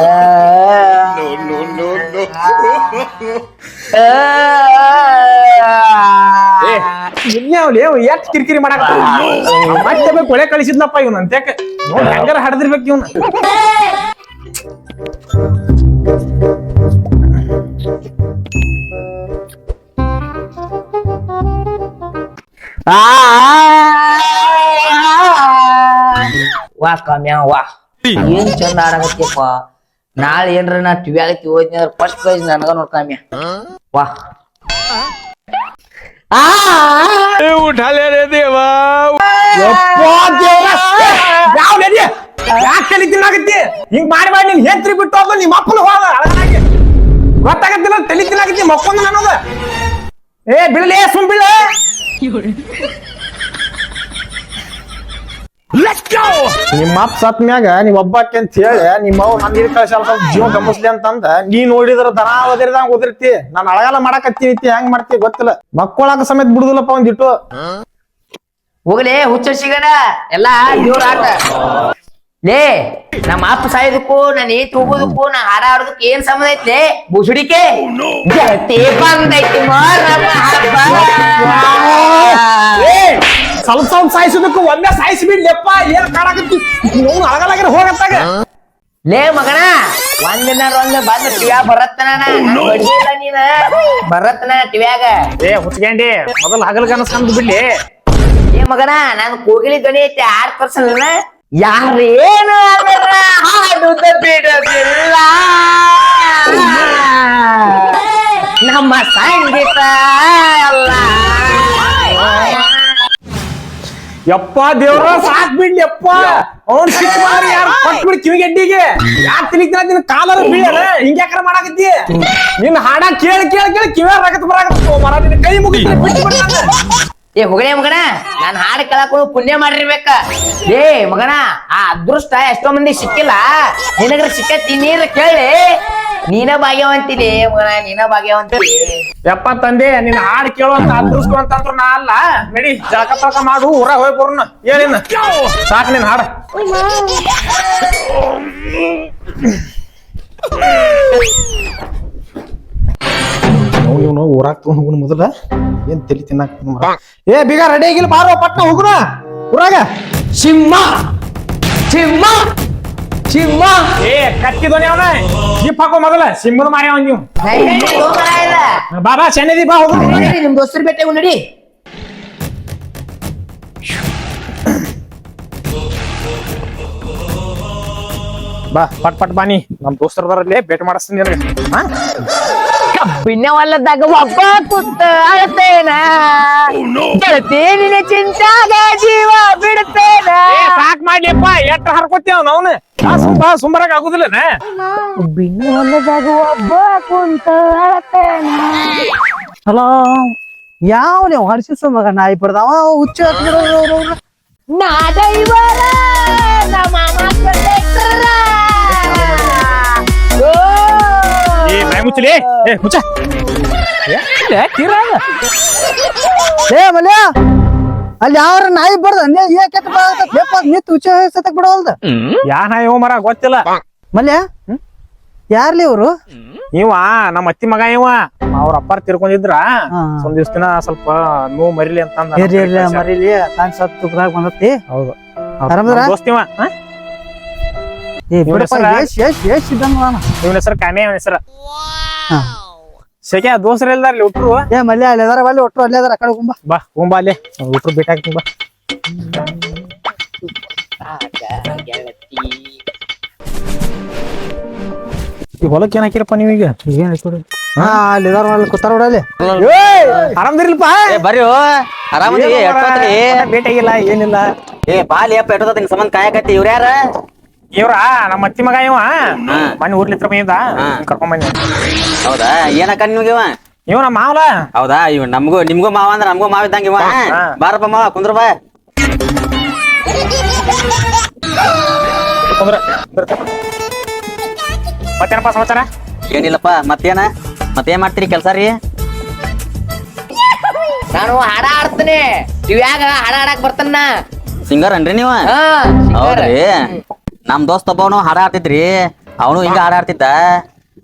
ಬೆಳಕ no, no, ಏ ಇನ್ಯಾವ್ಲಿ ಅವ ಎಷ್ಟ್ ಕಿರಿಕಿರಿ ಮಾಡಕ ಮತ್ತೆ ಬೇಕು ಕೊಳೆ ಕಳಿಸಿದ್ನಪ್ಪ ಇವ್ನ ಅಂತ್ಯಾಕ ನೋಡ್ ಹೆಂಗಾರ ಹಡದಿರ್ಬೇಕು ಇವ್ನ ವಾ ಕಾಮ್ಯ ವಾ ಏನ್ ಚಂದ ಆಡಕತ್ತಿಯಪ್ಪ ನಾಳೆ ಏನ್ರ ನಾ ಟಿವಿ ಆಗತ್ತಿ ಹೋದ್ನಿ ಅಂದ್ರೆ ಫಸ್ಟ್ ಪ್ರೈಸ್ ನನಗ ನೋಡ್ ಕಾಮ್ಯ. ವಾ. ಹಿಂಗ್ ಮಾಡಿ ಮಾಡಿ ನಿನ್ ಹೆಂತ್ರಿ ಬಿಟ್ಟು ಹೋದ ನಿಮ್ಮ ಅಪ್ಪನ ಹೋದ. ಗೊತ್ತಾಗತ್ತಿಲ್ಲ ತಲೆ ತಿನ್ನಾಕತ್ತಿ ಮಕ್ಕೊಂದ ಅನ್ನೋದ ಏ ಬಿಡಲೇ ಸುಮ್ ಬಿಡ ನಿಮ್ಮ ಅಪ್ಪ ಸತ್ ಮ್ಯಾಗ ನೀವ್ ಒಬ್ಬಾಕೆ ಅಂತ ಹೇಳಿ ನಿಮ್ಮ ಅವ್ ನನ್ ಹಿಡ್ ಕಳ್ಸ ಸ್ವಲ್ಪ ಜೀವ ಗಮನಿಸ್ಲಿ ಅಂತಂದ ನೀ ನೋಡಿದ್ರ ದನ ಒದಿರ್ದಂಗ ಒದಿರ್ತಿ ನಾನ್ ಅಳಗಾಲ ಮಾಡಕತ್ತೀನಿ ಹೆಂಗ್ ಮಾಡ್ತಿ ಗೊತ್ತಿಲ್ಲ. ಮಕ್ಕಳಾಗ ಸಮೇತ ಬಿಡುದಿಲ್ಲಪ್ಪ ಒಂದಿಟ್ಟು ಹೋಗ್ಲೇ ಹುಚ್ಚ ಸಿಗಣ ಎಲ್ಲಾ ದೇವ್ರ ಆಟ. ಲೇ ನಮ್ಮ ಅಪ್ಪ ಸಾಯೋದಕ್ಕೂ ನಾನು ಏತ್ ಹೋಗೋದಕ್ಕೂ ನಾ ಹಾರ ಆಡೋದಕ್ಕೂ ಏನ್ ಸಂಬಂಧ ಐತೆ ಬುಸುಡಿಕೆ? ಬಂದೈತಿ ಹಬ್ಬ. ಸ್ವಲ್ಪ ಸ್ವಲ್ಪ ಸಾಯಿಸೋದಕ್ಕೂ ಒಮ್ಮೆ ಸಾಯಿಸಿ ಬಿಡ್ಲಿಪ್ಪ ಏನ್ ಕಾಡಕತ್ತಿ ನೋವು ಅಳಗಲಾಗಿರ ಹೋಗತ್ತಾಗ ಲೇ ಮಗನ ಒಂದಿನ ಒಂದ್ ಬಂದ ಟಿವ್ಯಾಗ ಬರತ್ತನ ಬಡಿಲ್ಲ ನೀನ. ಬರತ್ತನ ಟಿವ್ಯಾಗ? ಏ ಹುಚ್ಕೊಂಡಿ ಮೊದಲು ಹಗಲ್ ಕನಸ್ಕಂದ್ ಬಿಡ್ಲಿ. ಏ ಮಗನ ನಾನು ಕೋಗಿಲಿ ಧ್ವನಿ ಐತೆ ಆರ್ ಪರ್ಸನ್ ಯಾರೇನು ಅದರ ಹಾಡುತ್ತ ಬಿಡೋದಿಲ್ಲ. ನಮ್ಮ ಸಂಗೀತ ಅಲ್ಲ. ಯಪ್ಪ ದೇವ್ರ ಸಾಕ್ ಬಿಡ್ಲಿ ಅಪ್ಪ ಅವ್ನ್ ಸಿಕ್ ಮಾಡಿ ಯಾರು ಕೊಟ್ಬಿಡಿ ಕಿವಿಗೆಡ್ಡಿಗೆ. ಯಾಕೆ ತಿಳಿತಾನ ನಿನ್ನ ಕಾಲರ ಬೀಳಲ್ಲ. ಹಿಂಗ್ಯಾಕ್ರ ಮಾಡಾಕತ್ತಿ? ನಿನ್ನ ಹಾಡ ಕೇಳಿ ಕೇಳಿ ಕೇಳಿ ಕಿವ್ಯಾಗ ರಗತ್ ಬರಾಕತ್ತ ಮರ. ನಿನ್ನ ಕೈ ಮುಗಿದು ಬಿಟ್ಟು ಏ ಹೊಗಳೆ ಮಗನ ನಾನ್ ಹಾಡು ಕೇಳಕ್ ಪುಣ್ಯ ಮಾಡಿರ್ಬೇಕ. ಏ ಮಗನ ಆ ಅದೃಷ್ಟ ಎಷ್ಟೋ ಮಂದಿ ಸಿಕ್ಕಿಲ್ಲ. ನಿನಗ್ರ ಸಿಕ್ಕ ತಿನ್ನೀರ ಕೇಳಿ. ನೀನ ಭಾಗ್ಯವಂತಿದೆ ಮಗನ ನೀನ ಭಾಗ್ಯವಂತಿ ಯಪ್ಪ ತಂದೆ ನಿನ್ನ ಹಾಡು ಕೇಳುವಂತ ಅದೃಷ್ಟ ಅಂತಂದ್ರ ನಾ ಅಲ್ಲ. ನಡಿ ಜಳಕ ಪಳಕ ಮಾಡು ಊರ ಹೋಗಿ ಬರೋಣ ಏನಿನ್ನ ಸಾಕ್ ನಿನ್ ಹಾಡ. ಇವನು ಊರಾಗ ತಗೊಂಡ್ ಹೋಗುಣ ಮೊದಲ. ಏನ್ ತಲಿ ತಿನ್ನಾಕ ಏ ಬೀಗ ರೆಡಿ ಆಗಿಲ್ಲ ಬಾರೋ ಪಟ್ನ ಹೋಗುಣ ಊರಾಗ. ಸಿಂಹ ಸಿಂಹ. ಸಿಂಹ? ಏ ಕತ್ತಿದೋನಿ ಅವನ. ಜಿಪ್ ಹಾಕೋ ಮೊದಲ ಸಿಂಹದ ಮಾರಿ ಅವನ್ ನೀವು. ಬಾಬಾ ಚೆನ್ನದಿ ಬಾ ಹೋಗು. ನಿಮ್ ದೋಸ್ತರು ಭೇಟಿ ನಡಿ ಬಾ ಪಟ್ ಪಟ್ ಬಾನಿ ನಮ್ ದೋಸ್ತರದರಲ್ಲಿ ಭೇಟಿ ಮಾಡಿಸ್ತೀನಿ ಕಬ್ಬಿನ ಹೊಲದಾಗ ಒಬ್ಬ ಕುತ್ತ ಅಳತೇನ? ಗೆಳತಿ ನಿನ್ನ ಚಿಂತಾಗ ಜೀವ ಬಿಡ್ತೇನ ಏ, ಸಾಕ್ ಮಾಡ್ಲಿಪ್ಪ ಎಟ್ಟ ಹರ್ಕೋತೀವ ಅವನು? ಸುಂಬ ಸುಂಬರಾಗ ಆಗುದಿಲ್ಲನ? ಕಬ್ಬಿನ ಹೊಲದಾಗ ಒಬ್ಬ ಕುಂತ ಹಲೋ ಯಾವ ನೀವು ಹರ್ಷಿಸ ಮಗ ನಾಯಿ ಪಡ್ದಾವ ಹುಚ್ಚ. ನಾ ದೈವರ ನಮ್ಮ ಏ ಬಾಯ್ ಮುಚ್ಚಲಿ. ಏ ಮುಚ್ಚ. ಏ. ಏ ಮಲ್ಯ. ಅಲ್ಲಿ ಯಾರ ನಾಯಿ ಬರ್ದ? ಏ ಕೆಟ್ಟ ನಿತ್ ಹುಚ್ಚ ಸತಕ್ ಬಿಡವಲ್ದ? ಯಾ ನಾಯಿ ಇವ ಮರ ಗೊತ್ತಿಲ್ಲ. ಮಲ್ಯ? ಯಾರ್ಲಿ ಇವ್ರು? ಇವ ನಮ್ಮ ಅತ್ತಿ ಮಗ ಇವ. ಅವ್ರ ಅಪ್ಪಾರ ತಿರ್ಕೊಂಡಿದ್ರ. ಒಂದ್ ದಿವ್ಸ ದಿನ ಸ್ವಲ್ಪ ನೋವು ಮರಿಲಿ ಅಂತ ಮರಿಲಿ. ತಾನ್ ಸತ್ ತುಕದಾಗ ಬಂದತಿ ಹೌದು. ಆರಾಮದ್ರ? ನಮ್ ದೋಸ್ತ್ ಇವ. ಹಾ? ಏ ಬಿಡಪ್ಪ ಹೆಸ್ರ? ಎಷ್ಟ್ ಎಷ್ಟ್ ಎಷ್ಟ್ ಇದ್ದಂಗ ನಾನು ಇವನ ಹೆಸರು ಕಾಮೆ ಇವನ ಹೆಸರ. ಸೆಕೆ ದೋಸ್ರ ಇಲ್ದಾರ್ಲಿ ಉಟ್ರು ಏ ಮಲ್ಯ ಅಲ್ಲಿ ಅದಾರ ಅಲ್ಲಿ ಒಟ್ಟು ಅಲ್ಲೇ ಅದಾರ ಆ ಕಡೆ ಕುಂಬ ಬಾ ಹೋಗ್ಬಾ ಅಲ್ಲಿ. ಉಟ್ರು ಬೇಕಾಗ್ತೀನಿ ಬಾ ಈ ಹೊಲಕ್ಕೆ ಏನ್ ಹಾಕಿರಪ್ಪ ನೀವೀಗ ಏನ್ ಹಾ ಅಲ್ಲಿ ಅದಾರ ಅಲ್ಲಿ ಕೂತಾರ ನೋಡ ಅಲ್ಲಿ. ಆರಾಮದಿರ್ಲಪ್ಪ ಏ ಬರ್ರಿ ಆರಾಮದಿ ಎಷ್ಟೊತ್ರಿ ಭೇಟಿಯಾಗಿಲ್ಲ ಏನಿಲ್ಲ. ಏ ಬಾಲಿ ಅಪ್ಪ ಎಟ್ಟೋದ ಸಂಬಂಧ ಕಾಯಕತ್ತಿ ಇವ್ರ ಯಾರ? ಇವ್ರ ನಮ್ಮ ಅತ್ತಿ ಮಗ ಇವ. ಮನೆ ಊರ್ಲಿತ್ರ ಬಂದಿದ್ದ ಕರ್ಕೊಂಡ್ ಬಂದಿ ಹೌದಾ? ಏನಕ್ಕ ನಿಮ್ಗೆ ಇವ? ಇವ ನಮ್ಮ ಮಾವಲ? ಹೌದಾ? ಇವ್ ನಮ್ಗೂ ನಿಮ್ಗೂ ಮಾವ ಅಂದ್ರ ನಮ್ಗೂ ಮಾವ ಇದ್ದಂಗ ಇವ. ಹಾ. ಬಾರಪ್ಪ ಮಾವ ಕುಂದ್ರ ಬಾ. ಕುಂದ್ರ. ಮತ್ತೇನಪ್ಪ ಸಮಾಚಾರ? ಏನಿಲ್ಲಪ್ಪ ಮತ್ತೇನ? ಮತ್ತೇನ್ ಮಾಡ್ತೀರಿ ಕೆಲ್ಸ ರೀ? ನಾನು ಹಾಡ ಆಡ್ತೀನಿ ಯಾಕ ಹಾಡ ಆಡಕ್ ಬರ್ತಾನ ಸಿಂಗರ್ ಅನ್ರಿ ನೀವ? ಹಾ ಹೌದ್ರಿ. ನಮ್ ದೋಸ್ತ ಒಬ್ಬವನು ಹಾಡ ಆಡ್ತಿದ್ರಿ ಅವನು ಹಿಂಗ ಹಾಡ ಆಡ್ತಿದ್ದ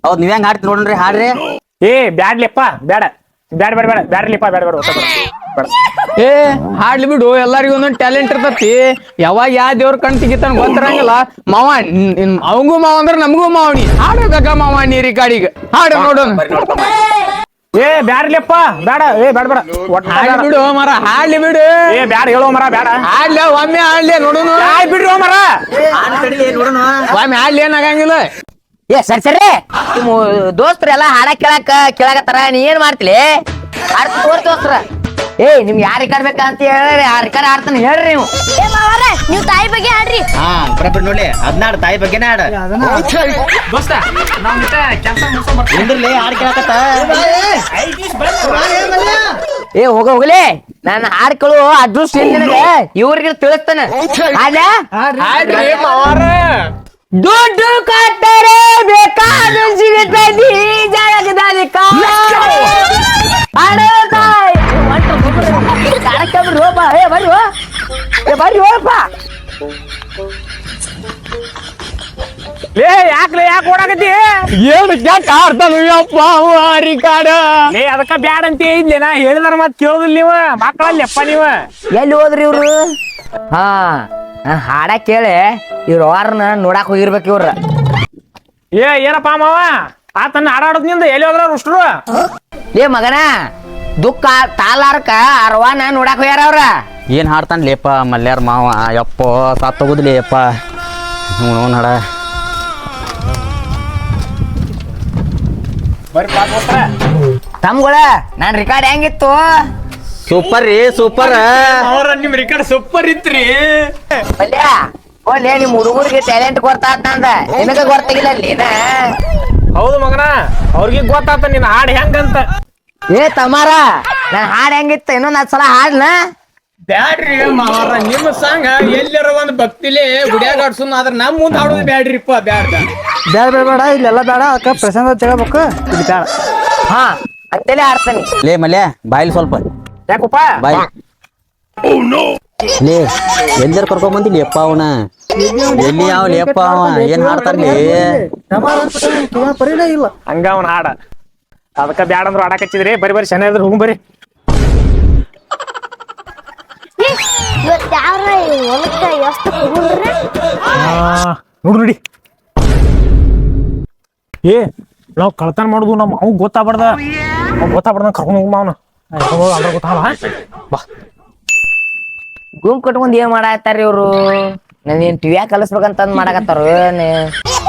ಹೌದ್ ನೀವ್ ಹೆಂಗ್ ಆಡ್ತಿ ನೋಡ್ರಿ ಹಾಡ್ರಿ. ಏ ಬ್ಯಾಡ್ಲಿಪ್ಪ ಬೇಡ ಬ್ಯಾಡ ಬೇಡ ಬೇಡ ಬ್ಯಾಡ್ಲಿಪ್ಪ ಬೇಡ ಬೇಡ ಹೊಸ ಬೇಡ. ಬೇಡ. ಏ ಹಾಡ್ಲಿ ಬಿಡು ಎಲ್ಲರಿಗೂ ಒಂದೊಂದ್ ಟ್ಯಾಲೆಂಟ್ ಇರ್ತತಿ. ಯಾವಾಗ ಯಾವ ದೇವ್ರ ಕಣ್ ತೆಗಿತಾನ ಗೊತ್ತಿರಂಗಿಲ್ಲ. ಮಾವ ನಿನ್- ಅವಂಗೂ ಮಾವ ಅಂದ್ರ ನಮಗೂ ಮಾವನಿ ಹಾಡಬೇಕ ಮಾವ ನೀರಿ ಗಾಡಿಗೆ ಹಾಡು ನೋಡೋಣ. ಏ ಬ್ಯಾಡ್ಲಿಪ್ಪ ಬೇಡ ಏ ಬೇಡ ಬೇಡ ಒಟ್ಟ ಹಾಡ್ಲಿ ಬಿಡು ಮರ ಹಾಡ್ಲಿ ಬಿಡು. ಏ ಬ್ಯಾಡ ಹೇಳೋ ಮರ ಬೇಡ ಹಾಡ್ಲಿ ಒಮ್ಮೆ ಹಾಡ್ಲಿ ನೋಡೋಣ ಹಾಯ್ ಬಿಡ್ರಿ ಮರ. ಒಮ್ಮೆ ಹಾಡ್ಲಿ ಏನಾಗಂಗಿಲ್ಲ. ಏ ಸರಿ ಸರಿ. ನಿಮ್ಮ ದೋಸ್ತರೆಲ್ಲ ಹಾಡ ಕೇಳಾಕ ಕೇಳಾಕತ್ತಾರ. ನೀ ಏನ್ ಮಾಡ್ತಿಲಿ? ಅರ್ಥ ತೋರ್ ದೋಸ್ತರ. ಏ ನಿಮ್ಗೆ ಯಾರು ರೆಕಾರ್ಡ್ ಅಂತ ಹೇಳ್ರಿ ಆ ರೆಕಾರ್ಡ್ ಆಡ್ತಾನೆ ಹೇಳ್ರಿ ನೀವು. ಏ ಮಾವಾರ ನೀವು ತಾಯಿ ಬಗ್ಗೆ ಹಾಡ್ರಿ ಹಾ ಬರಬಿಡ್ ನೋಡಿ ಹದ್ನಾಡ್ ತಾಯಿ ಬಗ್ಗೆನೇ ಆಡ. ದೋಸ್ತ ನಾವ್ ಕೆಲಸ ಮುಗಿಸ್ಕೊಂಡ್ ಬರ್ತೀವಿ. ನಿಂದ್ರಲಿ ಹಾಡ್ ಕೇಳಕತ್ತ? ಏ ಹೋಗ ಹೋಗ್ಲಿ. ನಾನು ಹಾಡ್ ಕೇಳು ಅದೃಷ್ಟ ನಿನಗೆ? ಇವ್ರಿಗೆ ತಿಳಿಸ್ತಾನೆ. ದುಡ್ಡು ಕೊಟ್ಟರೆ ಬೇಕಾದ ಸಿಗುತ್ತದೆ ಜಗದಲ್ಲಿ ಓಡಾಕತ್ತಿ ಏನು ಯಾಕೆ ಯಪ್ಪಾ ಯಪ್ಪ ಅವ ರಿಕಾರ್ಡ್ ಲೇ ಅದಕ್ಕ ಬ್ಯಾಡ ಅಂತ ಹೇಳಿದ್ಲೆ ನಾ ಹೇಳಿದಾರ ಮತ್ ಕೇಳೋದಿಲ್ಲ ನೀವ. ಮಕ್ಕಳಲ್ಲಪ್ಪ ನೀವ. ಎಲ್ಲಿ ಹೋದ್ರಿ ಇವ್ರು? ಹಾ ಹಾಡ ಕೇಳಿ. ಇವ್ರ ಅವ್ರನ್ನ ನೋಡಾಕ್ ಹೋಗಿರ್ಬೇಕು ಇವ್ರ. ಏ ಏನಪ್ಪ ಮಾವ? ಆತನ್ನ ಆಡಾಡೋದ್ನಿಂದ ಎಲ್ಲಿ ಹೋದ್ರ ಉಷ್ಟ್ರು ಏ ಮಗನ ದುಃಖ ತಾಲಾರ್ಕ ಅರ್ವಾನ ನೋಡಾಕ್ ಹೋಗ್ಯಾರ ಅವ್ರ. ಏನ್ ಹಾಡ್ತಾನ ಲೇಪ ಮಲ್ಯಾರ ಮಾವ. ಯಪ್ಪ ತಗೋದ್ಲಿ ಹೋಗುದ್ಲಿ ಯಪ್ಪ. ತಮ್ಗಳ ನಾನ್ ರಿಕಾರ್ಡ್ ಹೆಂಗಿತ್ತು? ಸೂಪರ್ ರೀ ಸೂಪರ್ ಅವ್ರ ನಿಮ್ ರಿಕಾರ್ಡ್ ಸೂಪರ್ ಇತ್ರಿ. ಪಲ್ಯ ಓಲೇ ನಿಮ್ ಹುಡುಗರಿಗೆ ಟ್ಯಾಲೆಂಟ್ ಗೊತ್ತಾತಂದ ನಿನಗ ಗೊತ್ತಾಗಿಲ್ಲ ಅಲ್ಲಿನ ಹೌದು ಮಗನ ಅವ್ರಿಗೆ ಗೊತ್ತಾತ ನಿನ್ನ ಹಾಡ್ ಹೆಂಗಂತ. ಏ ತಮಾರ ನಾನ್ ಹಾಡ್ ಹೆಂಗಿತ್ತು? ಇನ್ನೊಂದ್ ಸಲ ಹಾಡ್ನ ಬ್ಯಾಡ್ರಿ ಮಾವಾರ ನಿಮ್ಮ ಸಾಂಗ ಎಲ್ಲರ ಒಂದ್ ಭಕ್ತಿಲಿ ಗುಡಿಯಾಗ ಆಡ್ಸುನ್ ಆದ್ರ ನಮ್ ಮುಂದ್ ಆಡೋದು ಬ್ಯಾಡ್ರಿಪ್ಪ ಬ್ಯಾಡ ಬೇಡ ಬೇಡ ಬೇಡ ಇಲ್ಲೆಲ್ಲ ಬೇಡ ಅಕ್ಕ ಪ್ರಸಂಗ ತಗೋಬೇಕು ಇಲ್ಲಿ ಬೇಡ ಹಾ. ಅಂತೇಳಿ ಆಡ್ತಾನೆ. ಲೇ ಮಲ್ಯ ಬಾಯಿಲ್ ಸ್ವಲ್ಪ. ಯಾಕಪ್ಪ? ಬಾಯ್ ಲೇ ಎಲ್ಲರ ಕರ್ಕೊಂಡ್ ಬಂದಿಲ್ಲ ಯಪ್ಪ ಅವನ. ಎಲ್ಲಿ ಯಾವ ಲೇಪ್ಪ ಅವ ಏನ್ ಹಾಡ್ತಾನ್ಲಿ ಪರಿಣಾಮ ಇಲ್ಲ ಹಂಗ ಅವ್ನ ಹಾಡ. ಅದಕ್ಕ ಬ್ಯಾಡ ಅಂದ್ರು ಆಡಕ್ ಹಚ್ಚಿದ್ರಿ. ಬರಿ ಬರಿ ಶನಿ ಇದ್ರ ಹೋಗ್ ಬರ್ರಿ ಇವತ್ತು ಯಾರ ಹೊಲಕ್ಕ ಎಷ್ಟು ಆ, ನೋಡು ನೋಡಿ. ಏ ನಾವ್ ಕಳ್ತನ ಮಾಡುದು ನಮ್ಮ ಅವ್ ಗೊತ್ತಾಗ್ಬಾರ್ದ. ಅವ್ ಗೊತ್ತಾಗ್ಬಾರ್ದ ಕರ್ಕೊಂಡ್ ಹೋಗ್ ಮಾವನ. ಅದ್ರ ಗೊತ್ತಾಗಲ್ಲ ಬಾ. ಗುಂಪ್ ಕಟ್ಕೊಂಡ್ ಏನ್ ಮಾಡಾಕತ್ತಾರ ಇವ್ರು? ನನ್ ಏನ್ ಟಿವಿಯಾಗ ಕಲಿಸ್ಬೇಕಂತ ಮಾಡಾಕತ್ತಾರ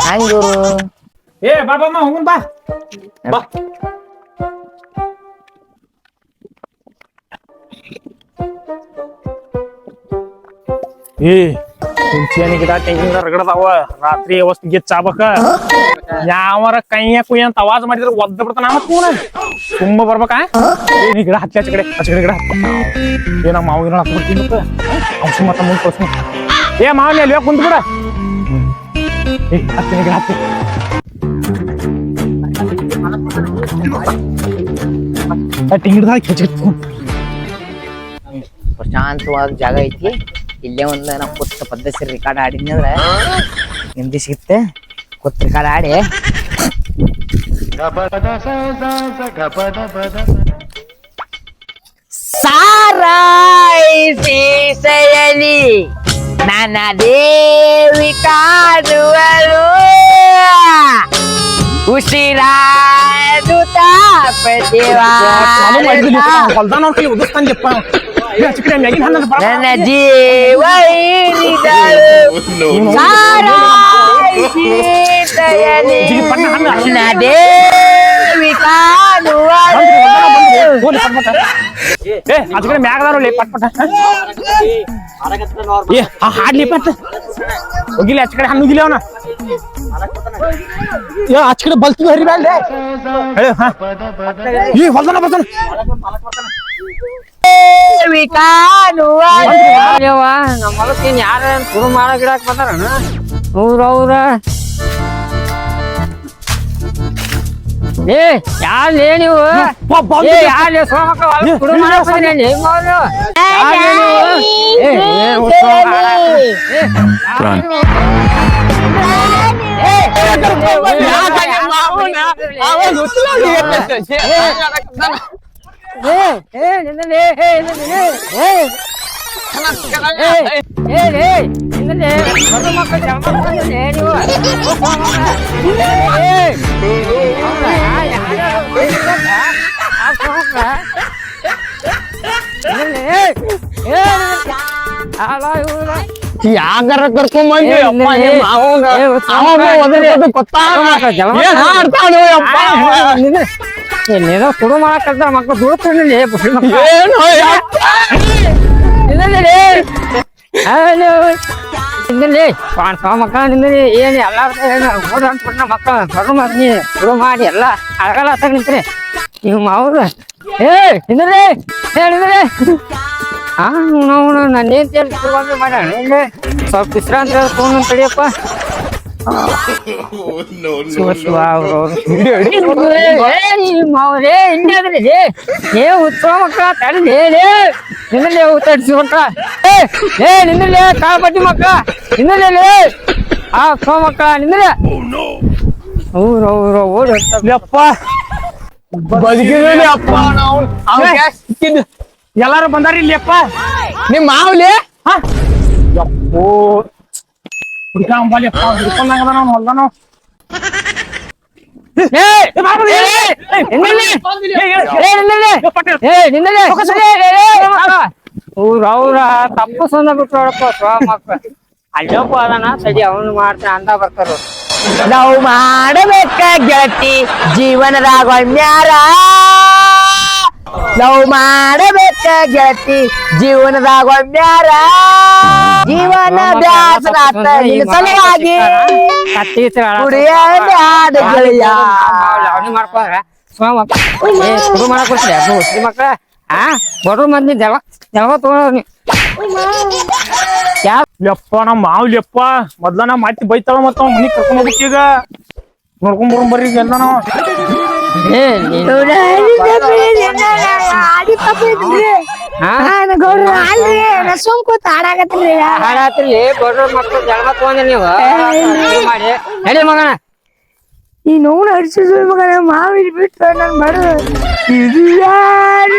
ಹಂಗ ಇವ್ರು? ಏ ಬಾ ಬಾ ಹೋಗುನ್ ಬಾ. ಬಾ. ಏ ಹುಂಚೇನಿ ಗಿಡ ತೆಂಗಿನ ರಗಡದಾವ. ರಾತ್ರಿ ಅವಸ್ತ್ ಗಿಚ್ಚ ಆಗ್ಬೇಕ ಯಾವರ ಕೈಯ ಕುಯ್ಯ ಅಂತ ಅವಾಜ್ ಮಾಡಿದ್ರೆ ಒದ್ದ ಬಿಡ್ತಾನ ಮತ್ ಕೂನ. ತುಂಬ ಬರ್ಬೇಕಾ ಏ, ನೀ ಗಿಡ ಹಚ್ಚಿ ಹಚ್ಚ ಕಡೆ ಹಚ್ಚ ಕಡೆ ಗಿಡ ಹಚ್ಚ. ಏ, ನಮ್ಮ ಮಾವ ಗಿಡ ಹತ್ಬಿಡ್ತೀನಿ ಮತ್ತ. ಅವ್ಸು ಮತ್ತ ಮುಂದ್ ಕಳ್ಸು ಏ ಮಾವನೇ ಅಲ್ಲಿ ಕುಂತ ಬಿಡ ಏ ಹತ್ತಿನ ಗಿಡ ಹತ್ತಿ. ತೆಂಗಿಡದಾಗ ಹೆಚ್ಚು ಪ್ರಶಾಂತವಾದ ಜಾಗ ಐತಿ. ಇಲ್ಲೇ ಒಂದ್ ನಾ ಕುತ್ತ ಪದ್ಧತಿ ರಿಕಾರ್ಡ್ ಆಡಿದ್ನಿ ಅಂದ್ರ. ನೆಮ್ಮದಿ ಸಿಗುತ್ತೆ ಕುತ್ತ ರಿಕಾರ್ಡ್ ಆಡಿ. ಸಾರಾಯಿಸಿ ಸಯಲಿ ನನ್ನ ದೇವಿ ಕಾಡುವಳು ಉಸಿರಾಡುತ್ತಾ ನಾನು ಮಾಡಿದ್ದೀನಿ ಪ್ರತಿವಾರ ಹೊಲ್ದಾನ ಅವ್ರ ಕೈ ಉದಿಸ್ತಾನ್ಯಪ್ಪ ಹಚ್ಚ ಕಡೆ ಮ್ಯಾಗಿನ ಹಣ್ಣದ ಬಾ ನನ್ನ ಜೀವ ಹಿಡಿದಳು ಸಾರಾಯಿಸಿ ಸಯಲಿ ಜಿಗಿ ಪಣ್ಣ ಹಣ್ಣು. ನನ್ನ ದೇವಿ ಕಾಣುವಳು ಪಟ್ ಪಟ್ ಏ ಅದ್ ಕಡೆ ಮ್ಯಾಗ ಅದಾರ ಪಟ್ ಪಟ್ ಏ ಆ ಹಾಡ್ಲಿ ಪಟ್ ಹೋಗಿಲ್ಲ ಆಚ ಕಡೆ ಹಣ್ಣುಗಿಲ್ಲ ಅವನ ಏ ಆಚ ಕಡೆ ಬಲ್ತು ಹರಿ ಬ್ಯಾಲ್ದೆ ಹೇಳು ಹಾ ಈ ಹೊಲ್ದನ ಬರ್ತಾನ ಯವ್ವ ನಮ್ಮ ಹೊಲಕ್ಕೇನ್ ಯಾರ ಶುರು ಮಾಡಕ್ ಗಿಡಕ್ ಬಂದಾರ ಏ ಯಾರ್ಲೇ ನೀವು ಏ ಯಾರ್ಲೇ ಸೋಮಕ್ಕ ಶುರು ಮಾಡಕ್ ಬಂದಿರೇನ್ ಹೆಂಗ್ ಅವ್ರು? ಯಾರ್ಲೇ? ಏ, ಏ, ಹುಚ್ಚು ಮಾಡ. ಏ, ಏ, ಯಾಕ ನಿಮ್ಮ ಮಾವನ? ಅವ ಏ ಅವ್ನಿಗೆ. ಏ, ಯಾಗಾರ ಕರ್ಕೊಂಡ್ ಬಂದಿ ಏ, ಅಪ್ಪ ಏ, ನಿಮ್ಮ ಮಾವಂಗ ಏ, ಹುಚ್ಚ ಅವ ಮಕ್ಕ, ಒದರ್ಬೋದು ಗೊತ್ತಾಗ ಮಕ್ಕ, ಜನ್ಮ ಏನ್ ಹಾಡ್ತಾನೋ ಯಪ್ಪ ಏನೇನೋ ಶುರು ಮಾಡಕಂತ ಮಕ್ಕಳು ದುಡ್ತಿರ್ಲಿ ಏನೋ ಯಪ್ಪ ನಿನ್ನಲ್ಲಿ ನಿನ್ನಲ್ಲಿ ಮಕ್ಕ ನಿನ್ನಲ್ಲಿ ಏನು ಏನು ಓದ ಅಂದ್ಬಿಟ್ಟು ಮಕ್ಕಳ ಶುರು ಮಾಡಿ ಶುರು ಮಾಡಿ ಎಲ್ಲ ಅಳಗಲ್ಲ ಅಂತ ನಿಂತ್ರಿ ನೀವು ಮಾವ್ರು ಏ ನಿನ್ನಲ್ಲಿ ಏ ಹಾ ನಾವು ನಾನು ಏನ್ ತೇಳಿ ಶುರು ಮಾಡಿ ಮಾಡ್ಯಾಣ ಸ್ವಲ್ಪ ವಿಶ್ರಾಂತಿ ತಗೊಂಡು ತಡಿಯಪ್ಪ ಮಾವ್ರೇ ಹಿಂಗಾದ್ರಿ ಏ ಉತ್ಸವ ಮಕ್ಕಳ ತಡಲಿ ನಿನ್ನಲ್ಲೇ ಉತ್ತರಿಸಿ ಮಕ್ಕಳ ಏ ಏ ನಿನ್ನಲ್ಲೇ ಕಾಳ್ಪಟ್ಟಿ ಮಕ್ಕಳ ನಿನ್ನಲ್ಲೇ ಆ ಸೋ ಮಕ್ಕಳ ನಿನ್ನಲ್ಲೇ ಅವ್ರು ಅವ್ರು ಓಡಿ ಯಪ್ಪ ಬದುಕಿದ್ರಿ ಅಪ್ಪ ನಾವು ಸಿಕ್ಕಿದ್ದು ಎಲ್ಲಾರು ಬಂದಾರ ಇಲ್ಲಿ ಅಪ್ಪ ನಿಮ್ಮ ಮಾವ್ಲಿ ಹಾ ಯಪ್ಪೋ ಅವ್ರ ತಪ್ಪು ಸಂದ ಮಕ್ಕಳು ಅಲ್ಲೋಪ ಅದನ ಸರಿ ಅವನು ಮಾಡ್ತಾನೆ ಅಂತ ಬರ್ತಾರ. ನಾವು ಮಾಡಬೇಕ ಗೆಳತಿ? ಜೀವನದಾಗ ಒಮ್ಮ್ಯಾರ ನಾವು ಮಾಡಬೇಕ ಗೆಳತಿ ಜೀವನದಾಗ ಒಮ್ಮ್ಯಾರ ಜೀವನ ಸಲುವಾಗಿ ಕುಡಿಯ ಬ್ಯಾಡ ಗೆಳೆಯ. ಅವನಿ ಮಾಡ್ಕೊಂಡ್ರ ಸ್ವ ಮಕ್ಕಳ ಏ ಶುರು ಮಾಡಕ್ ಹೋಗ್ತೀರಿ ಅದು ಹುಟ್ಟಿ ಮಕ್ಕಳ. ಆ ಬಡ್ರು ಮಂದಿ ಜಲ ಜಲ ತಗೊಂಡ್ರಿ ಯಪ್ಪ ನಮ್ಮ ಮಾವ್ಲಿ ಯಪ್ಪ. ಮೊದ್ಲ ನಾ ಮಾತಿ ಬೈತಾಳ ಮತ್ತ ಮನಿ ಕರ್ಕೊಂಡ್ ಹೋಗ್ಬೇಕು ಈಗ. ನೋಡ್ಕೊಂಡ್ ಬರ್ರಿ ಎಲ್ಲ ನಾವು ಏ ನೀನು ಆಡಿ ಪಾಪ ಇದ್ರಿ ಹಾ ಗೌಡ್ರ ಅಲ್ರಿ ನಾ ಸುಮ್ ಕೂತ್ ಆಡಾಕತ್ರಿ ಹಾಡಾತ್ರಿ ಬಡ್ರು ಮಕ್ಕಳು ಜಲ ತಗೊಂಡ್ರಿ ನೀವು ಮಾಡಿ ಹೇಳಿ ಮಗನ ಈ ನೋವು ಹರಿಸಿದ್ರು ಮಗನ ಮಾವಿನ ಬಿಟ್ಟು ನನ್ ಬಡ ಇದು ಯಾರು?